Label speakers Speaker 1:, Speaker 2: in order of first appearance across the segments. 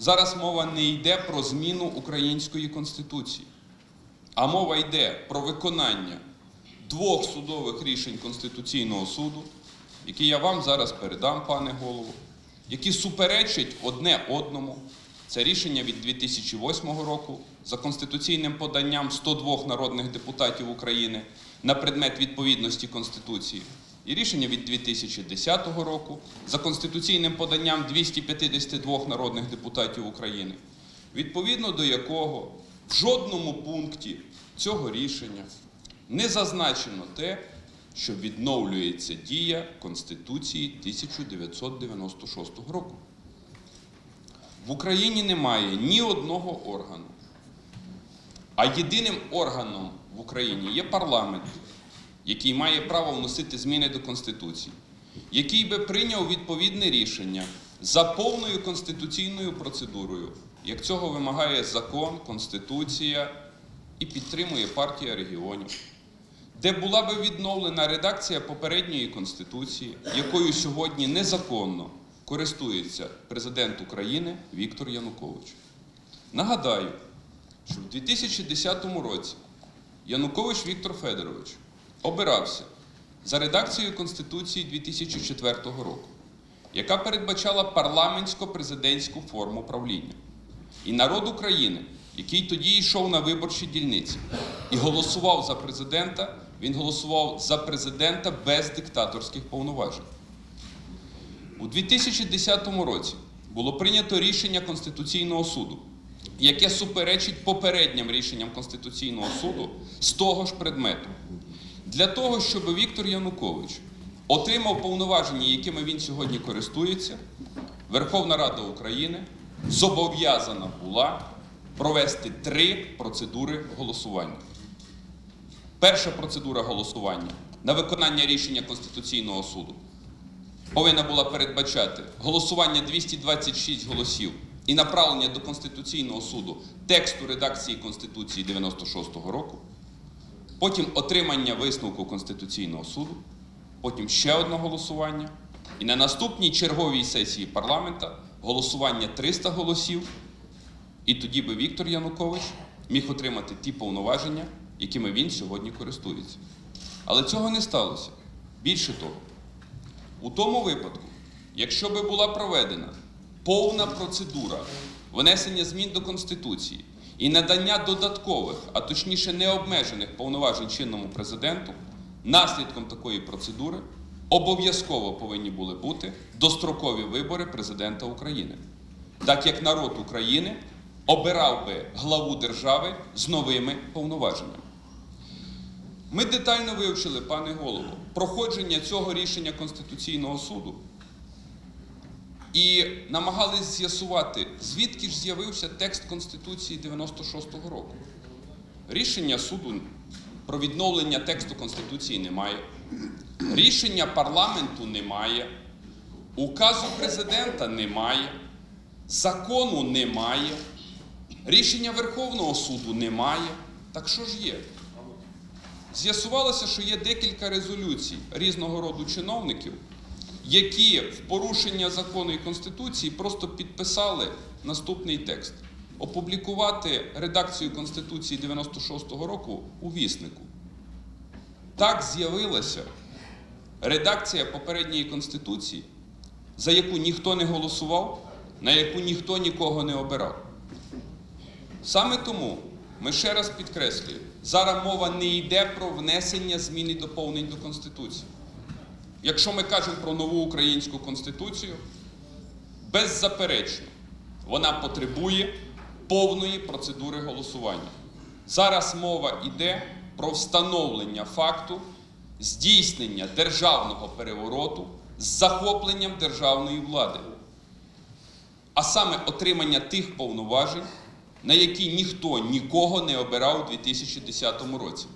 Speaker 1: Зараз мова не йде про зміну української конституції, а мова йде про виконання двох судових рішень Конституційного суду, які я вам зараз передам, пане голову, які суперечать одне одному. Це рішення від 2008 року за конституційним поданням 102 народних депутатів України на предмет відповідності Конституції. І рішення від 2010 року за конституційним поданням 252 народних депутатів України, відповідно до якого в жодному пункті цього рішення не зазначено те, що відновлюється дія Конституції 1996 року. В Україні немає ні одного органу. А єдиним органом в Україні є парламент, який має право вносити зміни до Конституції, який би прийняв відповідне рішення за повною конституційною процедурою, як цього вимагає закон, Конституція і підтримує партія регіонів, де була би відновлена редакція попередньої Конституції, якою сьогодні незаконно користується президент України Віктор Янукович. Нагадаю, що в 2010 році Янукович Віктор Федорович обирався за редакцією Конституції 2004 року, яка передбачала парламентсько-президентську форму правління. І народ України, який тоді йшов на виборчі дільниці і голосував за президента, він голосував за президента без диктаторських повноважень. У 2010 році було прийнято рішення Конституційного суду, яке суперечить попереднім рішенням Конституційного суду з того ж предмету. Для того, щоб Віктор Янукович отримав повноваження, якими він сьогодні користується, Верховна Рада України зобов'язана була провести три процедури голосування. Перша процедура голосування на виконання рішення Конституційного суду повинна була передбачати голосування 226 голосів і направлення до Конституційного суду тексту редакції Конституції 96-го року, потім отримання висновку Конституційного суду, потім ще одне голосування, і на наступній черговій сесії парламента голосування 300 голосів, і тоді би Віктор Янукович міг отримати ті повноваження, якими він сьогодні користується. Але цього не сталося. Більше того, у тому випадку, якщо би була проведена повна процедура внесення змін до Конституції і надання додаткових, а точніше необмежених повноважень чинному президенту, наслідком такої процедури обов'язково повинні були бути дострокові вибори президента України, так як народ України обирав би главу держави з новими повноваженнями. Ми детально вивчили, пане голово, проходження цього рішення Конституційного суду і намагалися з'ясувати, звідки ж з'явився текст Конституції 96-го року. Рішення суду про відновлення тексту Конституції немає, рішення парламенту немає, указу президента немає, закону немає, рішення Верховного суду немає. Так що ж є? З'ясувалося, що є декілька резолюцій різного роду чиновників, які в порушення закону і Конституції просто підписали наступний текст: опублікувати редакцію Конституції 96-го року у віснику. Так з'явилася редакція попередньої Конституції, за яку ніхто не голосував, на яку ніхто нікого не обирав. Саме тому ми ще раз підкреслюємо, зараз мова не йде про внесення змін і доповнень до Конституції. Якщо ми кажемо про нову українську конституцію, беззаперечно, вона потребує повної процедури голосування. Зараз мова йде про встановлення факту здійснення державного перевороту з захопленням державної влади, а саме отримання тих повноважень, на які ніхто нікого не обирав у 2010 році.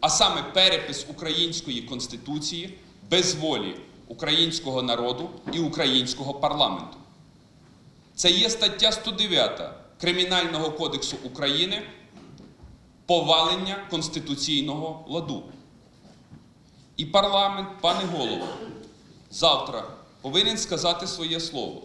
Speaker 1: А саме перепис української конституції без волі українського народу і українського парламенту. Це є стаття 109 Кримінального кодексу України повалення конституційного ладу. І парламент, пане голово, завтра повинен сказати своє слово.